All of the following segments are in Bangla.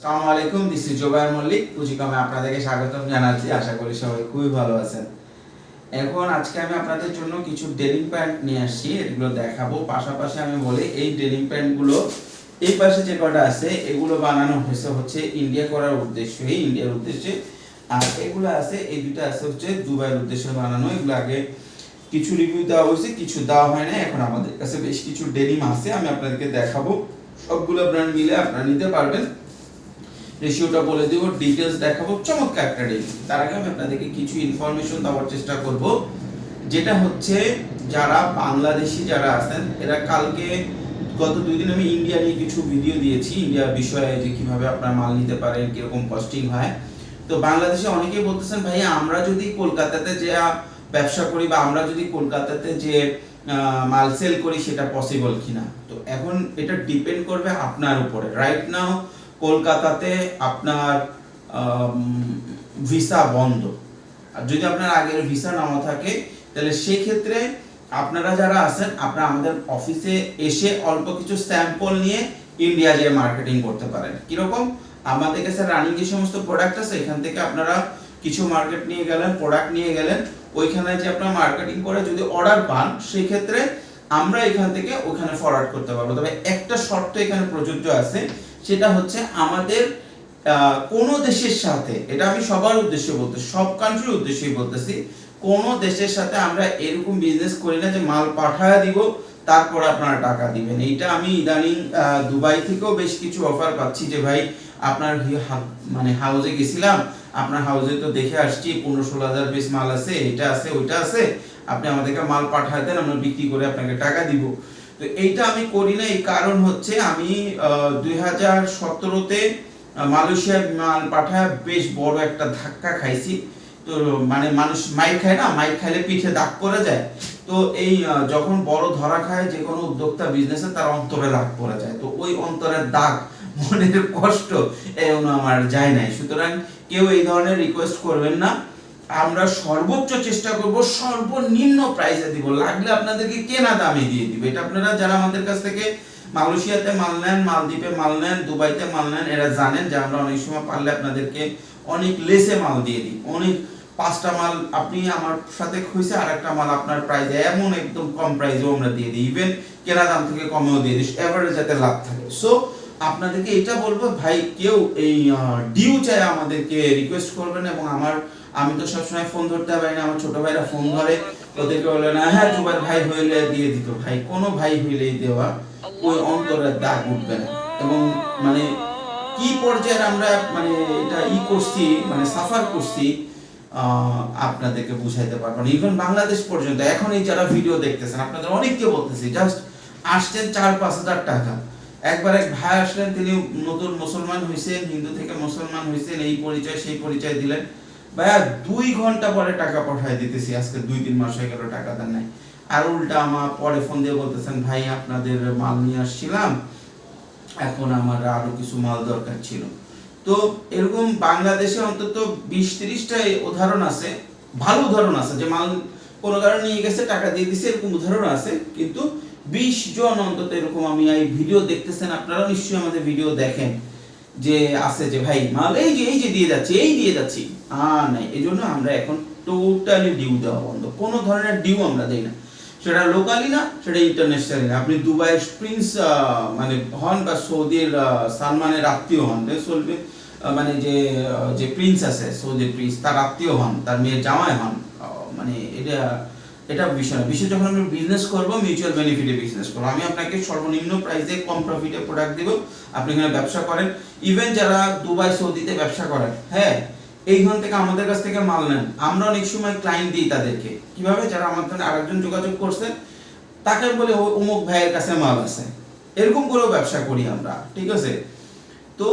আসসালামু আলাইকুম দিস ইজ জোবায়ের মল্লিক পুঁজিকমে আপনাদেরকে স্বাগতম জানাচ্ছি, আশা করি সবাই খুবই ভালো আছেন। এখন আজকে আমি আপনাদের জন্য কিছু ডেনিম প্যান্ট নিয়ে আসছি, এগুলো দেখাবো। পাশাপাশি আমি বলি, এই ডেনিম প্যান্টগুলো, এই পাশে যে কটা আছে, এগুলো বানানো হয়েছে হচ্ছে ইন্ডিয়া করার উদ্দেশ্যে। ইন্ডিয়ার উদ্দেশ্যে, আর এগুলো আছে, এই দুটো আছে হচ্ছে দুবাইয়ের উদ্দেশ্যে বানানো। এগুলো আগে কিছু রিভিউ দেওয়া হয়েছে, কিছু দেওয়া হয় না এখন আমাদের কাছে বেশ কিছু ডেনিম আছে, আমি আপনাদেরকে দেখাবো। সবগুলো ব্র্যান্ড মিলে আপনারা নিতে পারবেন। রেশিওটা বলে দেবো ডিটেলস দেখাবো, চমৎকার একটা ডেলি তার আগে আমি আপনাদেরকে কিছু ইনফরমেশন দেওয়ার চেষ্টা করব। যেটা হচ্ছে, যারা বাংলাদেশি যারা আছেন, এরা কালকে, গত দুই দিন আমি ইন্ডিয়া নিয়ে কিছু ভিডিও দিয়েছি ইন্ডিয়ার বিষয়ে যে কীভাবে আপনারা মাল নিতে পারেন, কীরকম কস্টিং হয়। তো বাংলাদেশে অনেকেই বলতেছেন, ভাই, আমরা যদি কলকাতাতে যে ব্যবসা করি বা আমরা যদি কলকাতাতে যে মাল সেল করি, সেটা পসিবল কিনা? তো এখন এটা ডিপেন্ড করবে আপনার উপরে। রাইট নাও কলকাতাতে আপনার ভিসা বন্ধ। আর যদি আপনার আগের ভিসা নাও থাকে, তাহলে সেই ক্ষেত্রে আপনারা যারা আছেন, আপনারা আমাদের অফিসে এসে অল্প কিছু স্যাম্পল নিয়ে ইন্ডিয়া যেয়ে মার্কেটিং করতে পারেন। কীরকম? আমাদের কাছে রানিং যে সমস্ত প্রোডাক্ট আছে, এখান থেকে আপনারা কিছু মার্কেট নিয়ে গেলেন প্রোডাক্ট নিয়ে গেলেন, ওইখানে যে আপনারা মার্কেটিং করে যদি অর্ডার পান সেই ক্ষেত্রে আমরা এখান থেকে ওখানে ফরওয়ার্ড করতে পারব। তবে একটা শর্ত এখানে প্রযোজ্য আছে সেটা হচ্ছে আমাদের কোন দেশের সাথে, এটা আমি সবার উদ্দেশ্যে বলতে, সব কান্ট্রির উদ্দেশ্যেই বলতেছি, কোন দেশের সাথে আমরা এরকম বিজনেস করি না যে মাল পাঠায় দিব, তারপর আপনারা টাকা দিবেন। এইটা আমি ইদানিং দুবাই থেকেও বেশ কিছু অফার পাচ্ছি যে, ভাই, আপনার মানে হাউজে গেছিলাম, আপনার হাউজে তো দেখে আসছি পনেরো ষোলো হাজার পিস মাল আছে এটা আছে, ওইটা আছে, আপনি আমাদেরকে মাল পাঠায় দেন, আমরা বিক্রি করে আপনাকে টাকা দিব। তো এইটা আমি করি না, এই কারণ হচ্ছে আমি দুই হাজার সতেরোতে মালয়েশিয়ার মাল পাঠায় বেশ বড় একটা ধাক্কা খাইছি। তো মানে মানুষ মাইর খায় না মাইর খাইলে পিঠে দাগ পড়ে যায়। তো এই যখন বড় ধরা খায় যে কোনো উদ্যোক্তা বিজনেসে তার অন্তরে দাগ পড়ে যায়। তো ওই অন্তরের দাগ, মনের কষ্ট, এমন আমার যায় নাই। সুতরাং কেউ এই ধরনের রিকোয়েস্ট করবেন না। আমরা সর্বোচ্চ চেষ্টা করব সর্বনিম্ন প্রাইসে দিব। লাগলে আপনাদেরকে কেনা দামে দিয়ে দিব। এটা আপনারা যারা আমাদের কাছ থেকে মালয়েশিয়াতে মাল নেন, মালদ্বীপে মাল নেন, দুবাইতে মাল নেন, এরা জানেন যে আমরা অনেক সময় পারলে আপনাদেরকে অনেক লেসে মাল দিয়ে দিই। অনেক পাঁচটা মাল আপনি আমার সাথে খুঁজছে আর একটা মাল আপনার প্রাইসে এমন একদম কম প্রাইসেও আমরা দিয়ে দিই। ইভেন কেনা দাম থেকে কমেও দিয়ে দিই। এভারেজ যাতে লাভ থাকে। সো আপনাদেরকে এটা বলব, ভাই, কেউ এই ডিউ চাই আমাদেরকে রিকোয়েস্ট করবেন এবং আমার আমি তো সবসময় ফোন ধরতে পারি না, আমার ছোট ভাইরা ফোন ধরে, ওদেরকে বলে, না হ্যাঁ দুবার ভাই হইলে দিয়ে দিত ভাই। কোনো ভাই হইলেই দেওয়া ওই অন্তরের দাগ উঠবে না। এবং মানে কি পর্যায়ের আমরা মানে এটা ই করছি মানে সাফার করছি আপনাদেরকে বুঝাইতে পারব না। ইভেন বাংলাদেশ পর্যন্ত এখন এই যারা ভিডিও দেখতেছেন, আপনাদের অনেককে বলতেছি, জাস্ট আসছেন চার, পাঁচ হাজার টাকা। একবার এক ভাই আসলেন, তিনি নতুন মুসলমান হয়েছেন হিন্দু থেকে মুসলমান হয়েছেন এই পরিচয়, সেই পরিচয় দিলেন। ভাইয়া, দুই ঘণ্টা পরে টাকা পাঠায় দিতেছি, আজকে দুই, তিন মাস হয়ে গেল, টাকা দেন নাই। আর উল্টা আমার পরে ফোন দিয়ে বলতেছেন, ভাই, আপনাদের মাল নিয়ে আসছিলাম, এখন আমার আরও কিছু মাল দরকার ছিল। তো এরকম বাংলাদেশে অন্তত বিশ তিরিশটা উদাহরণ আছে, ভালো উদাহরণ আছে, যে মাল কোনো কারণে নিয়ে গেছে, টাকা দিয়ে দিছে, এরকম উদাহরণ আছে। কিন্তু বিশ জন অন্তত এরকম আমি এই ভিডিও দেখতেছেন আপনারা নিশ্চয়ই আমাদের ভিডিও দেখেন। যে আছে যে, ভাই, মাল, এই যে এই যে দিয়ে যাচ্ছে, এই দিয়ে যাচ্ছি। আর নাই এই জন্য আমরা এখন টোটালি ডিউ দেওয়া বন্ধ। কোনো ধরনের ডিউ আমরা দেই না। সেটা লোকালি না, সেটা ইন্টারন্যাশনালি না। আপনি দুবাইয়ের প্রিন্স মানে হন বা সৌদির সালমানের আত্মীয় হন চলবে মানে যে যে প্রিন্স আছে, সৌদির প্রিন্স তার আত্মীয় হন, তার মেয়ের জামাই হন মানে এটা এটা বিষয় না। বিষয় যখন আমরা বিজনেস করব মিউচুয়াল বেনিফিটে বিজনেস করব। আমি আপনাকে সর্বনিম্ন প্রাইসে কম প্রফিটে প্রোডাক্ট দেব। আপনি এখানে ব্যবসা করেন। ইভেন যারা দুবাই, সৌদিতে ব্যবসা করেন হ্যাঁ এইখান থেকে আমাদের কাছ থেকে মাল নেন। আমরা অনেক সময় ক্লায়েন্ট দিই তাদেরকে। কীভাবে? যারা আমার ধরনের আরেকজন যোগাযোগ করছে, তাকে বলে অমুক ভাইয়ের কাছে মাল আছে। এরকম করেও ব্যবসা করি আমরা, ঠিক আছে? তো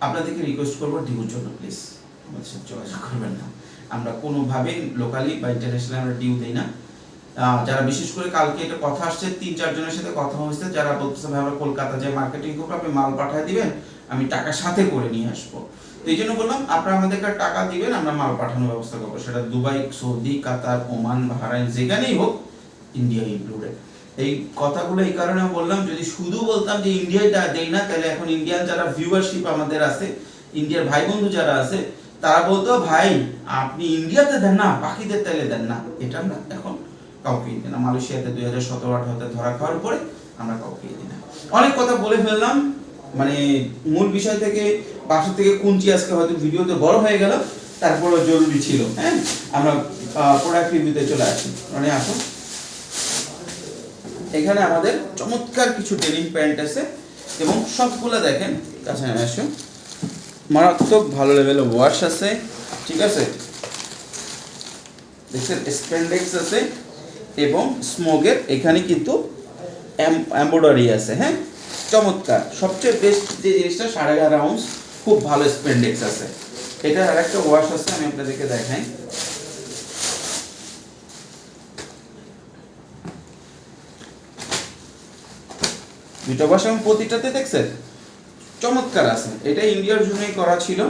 আপনাদেরকে রিকোয়েস্ট করব ডিউর জন্য প্লিজ আমাদের সাথে যোগাযোগ করবেন না। আমরা কোনোভাবেই লোকালি বা ইন্টারন্যাশনাল আমরা ডিউ দিই না। যারা বিশেষ করে কালকে এটা কথা আসছে, তিন চারজনের সাথে কথা হয়েছে, যারা বলতেছে, ভাই, আমরা কলকাতা যে মার্কেটিং করব, আপনি মাল পাঠিয়ে দিবেন, আমি টাকা সাথে করে নিয়ে আসব। তো এই জন্য বললাম, আপনারা আমাদেরকে টাকা দিবেন, আমরা মাল পাঠানোর ব্যবস্থা করব। সেটা Dubai, Saudi, Qatar, Oman, Bahrain যেখানেই হোক ইন্ডিয়া ইনক্লুডেড এই কথাগুলো এই কারণে বললাম, যদি শুধু বলতাম যে ইন্ডিয়াটা দেই না, তাহলে এখন ইন্ডিয়ান যারা ভিউয়ারশিপ আমাদের আছে ইন্ডিয়ার ভাই বন্ধু যারা আছে, তারা বলতো, ভাই, আপনি ইন্ডিয়াতে দেন না, বাকিদের তাইলে দেন না। এটা আমরা এখন কাউকে দিই না। মালয়েশিয়াতে দুই হাজার সতেরো, আঠারোতে ধরা খাওয়ার পরে আমরা দিই না। অনেক কথা বলে ফেললাম। মানে মূল বিষয় থেকে বাসা থেকে কুঞ্চি আজকে হয়তো ভিডিওতে বড় হয়ে গেল তারপরে জরুরি ছিল হ্যাঁ? আমরা প্রোডাক্ট রিভিউতে চলে আসি। মানে আসুন। এখানে আমাদের চমৎকার কিছু ডেনিম প্যান্ট আছে এবং সবগুলো দেখেন, কাছে আসুন। মারাত্মক ভালো লেভেলের ওয়াশ আছে, ঠিক আছে? দেখছেন স্প্যান্ডেক্স আছে। এবং স্মোকের এখানে কিন্তু এম্বয়ডারি আছে হ্যাঁ? চমৎকার। সবচেয়ে বেস্ট যে জিনিসটা সাড়ে এগারো আউন্স খুব ভালো স্প্যান্ডেক্স আছে। এটার আরেকটা ওয়াশ আছে, আমি আপনাদেরকে দেখাই। দুটো ওয়াশ এবং প্রতিটাতে দেখছেন? চমৎকার আছে। এটা ইন্ডিয়ার জন্যই করা ছিল।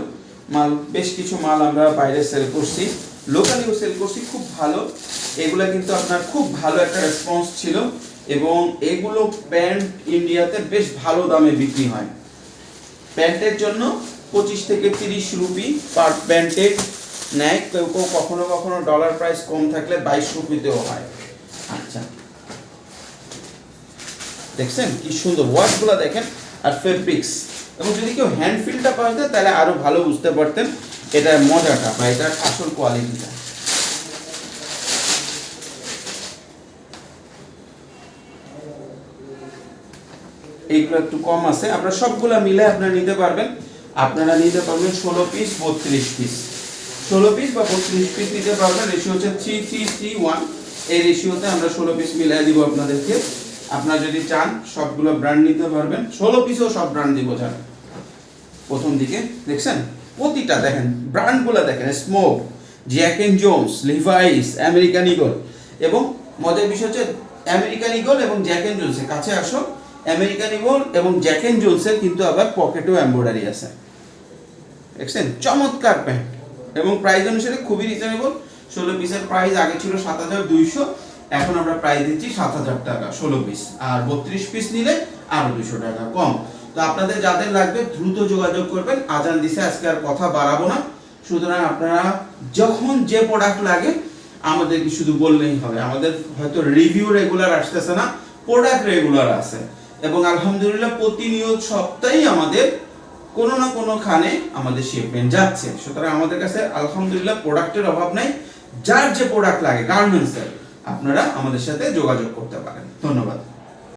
মাল বেশ কিছু মাল আমরা বাইরে সেল করছি। লোকালিও সেল করছি খুব ভালো। এগুলা কিন্তু আপনার খুব ভালো একটা রেসপন্স ছিল এবং এগুলো প্যান্ট ইন্ডিয়াতে বেশ ভালো দামে বিক্রি হয়। প্যান্টের জন্য পঁচিশ থেকে তিরিশ রুপি পার প্যান্টের নেয় কেউ কেউ কখনো কখনো ডলার প্রাইস কম থাকলে বাইশ রুপিতেও হয়। আচ্ছা। দেখছেন কি সুন্দর ওয়াশগুলো দেখেন আর ফেব্রিক্স এবং যদি কেউ হ্যান্ড ফিলটা যায় তাহলে আরও ভালো বুঝতে পারতেন। এটার মজাটা বা এটার আসল কোয়ালিটিটা এইগুলো একটু কম আছে। আপনারা সবগুলা মিলে আপনারা নিতে পারবেন। আপনারা নিতে পারবেন ষোলো পিস বত্রিশ পিস ষোলো পিস বা বত্রিশ পিস নিতে পারবেন। রেশিও হচ্ছে থ্রি থ্রি থ্রি ওয়ান এই রেশিওতে আমরা ষোলো পিস মিলাই দিব আপনাদেরকে। আপনারা যদি চান, সবগুলো ব্র্যান্ড নিতে পারবেন। ষোলো পিসও সব ব্র্যান্ড দিব জান প্রথম দিকে, দেখছেন? প্রতিটা দেখেন ব্র্যান্ডগুলো দেখেন Smoke Jack and Jones Levi's American Eagle এবং মজার বিষয় হচ্ছে আমেরিকান ইগল এবং জ্যাক এন্ড জোন্সের কাছে আসো আমেরিকান ইগল এবং জ্যাক এন্ড জোন্সের কিন্তু আবার পকেটেও এম্ব্রয়ডারি আছে। দেখছেন? চমৎকার প্যান্ট এবং প্রাইস অনুসারে খুবই রিজনেবল ষোলো পিসের প্রাইস আগে ছিল সাত হাজার দুইশো, এখন আমরা প্রাইস দিচ্ছি সাত হাজার টাকা, ষোলো পিস আর বত্রিশ পিস নিলে আরও দুশো টাকা কম। তো আপনাদের যাদের লাগবে দ্রুত যোগাযোগ করবেন। আজান দিছে, আজকে আর কথা বাড়াবো না। সুতরাং আপনারা যখন যে প্রোডাক্ট লাগে, আমাদেরকে শুধু বললেই হবে। আমাদের হয়তো রিভিউ রেগুলার আসতেছে না প্রোডাক্ট রেগুলার আছে। এবং আলহামদুলিল্লাহ প্রতিনিয়ত সপ্তাহেই আমাদের কোনো না কোনো খানে আমাদের শিপমেন্ট যাচ্ছে। সুতরাং আমাদের কাছে আলহামদুলিল্লাহ প্রোডাক্টের অভাব নাই। যার যে প্রোডাক্ট লাগে গার্মেন্টসের আপনারা আমাদের সাথে যোগাযোগ করতে পারেন। ধন্যবাদ।